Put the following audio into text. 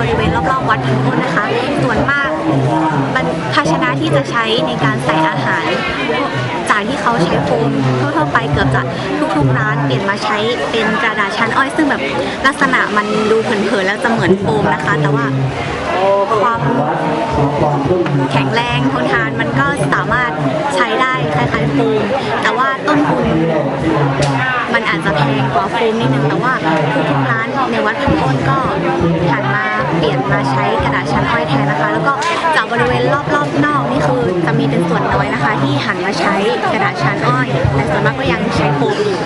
บริเวณรอบๆวัดทั้งหมดนะคะ ส่วนมากมันภาชนะที่จะใช้ในการใส่อาหารจากที่เขาใช้โฟมทั่วๆไปเกือบจะทุกๆร้านเปลี่ยนมาใช้เป็นกระดาษชั้นอ้อยซึ่งแบบลักษณะมันดูเผินๆแล้วจะเหมือนโฟมนะคะ แต่ว่าความแข็งแรงทนทานมันก็สามารถใช้ได้คล้ายๆโฟมแต่ว่าต้นทุน มันอาจจะ แพงกว่าโฟมนิดนึงแต่ว่าทุกๆร้านในวัดพันต้นก็หันมาเปลี่ยนมาใช้กระดาษชั้นอ้อยแทนนะคะ แล้วก็จากบริเวณรอบๆนอกนี่คือจะมีเป็นส่วนน้อยนะคะ ที่หันมาใช้กระดาษชั้นอ้อย แต่ส่วนมากก็ยังใช้โฟมอยู่